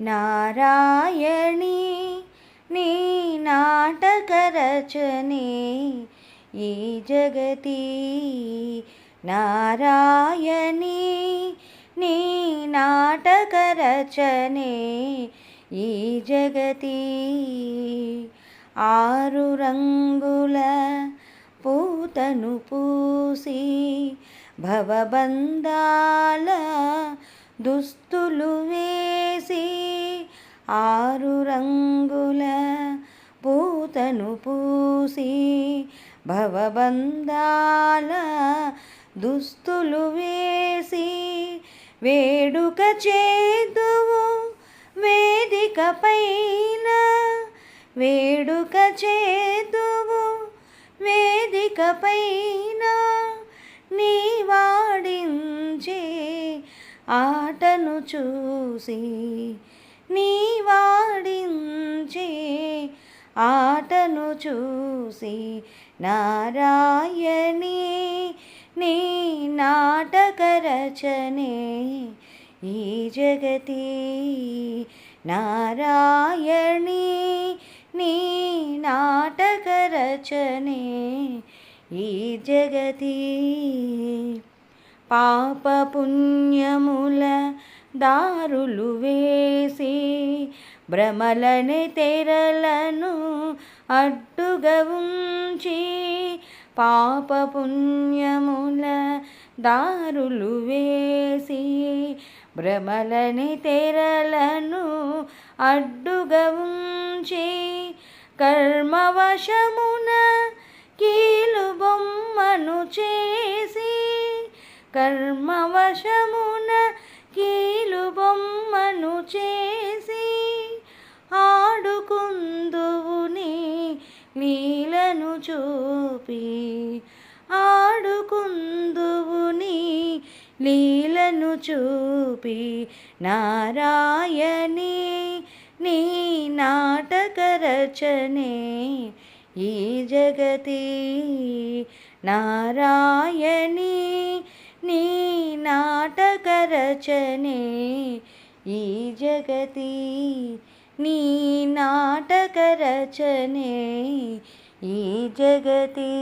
నారాయణి నీ నాటక రచనే ఈ జగతి. నారాయణి నీ నాటక రచనే ఈ జగతి. ఆరు రంగుల పూతను పూసి భవబంధాల దుస్తులు వేసి ఆరు రంగుల పూతను పూసి భవబంధాల దుస్తులు వేసి వేడుక చేదువు వేదిక పైన వేడుక చేదువు వేదిక పైన ఆటను చూసి నీ వాడించే ఆటను చూసి నారాయణి నీ నాటక రచనే ఈ జగతి. నారాయణి నీ నాటక రచనే ఈ జగతి. పాప పుణ్యముల దారులు వేసి భ్రమలని తెరలను అడ్డుగా ఉంచి పాప పుణ్యముల దారులు వేసి భ్రమలని తెరలను అడ్డుగా ఉంచి కర్మవశమున కర్మవశమున కీలు బొమ్మను చేసి ఆడుకుందువుని నీలను లీలను చూపి. ఆడుకుందువుని లీలను చూపి. నారాయణి నీ నాటక రచనే ఈ జగతి. నారాయణి నీ నాటక రచనే ఈ జగతి నీ నాటక రచనే ఈ జగతి.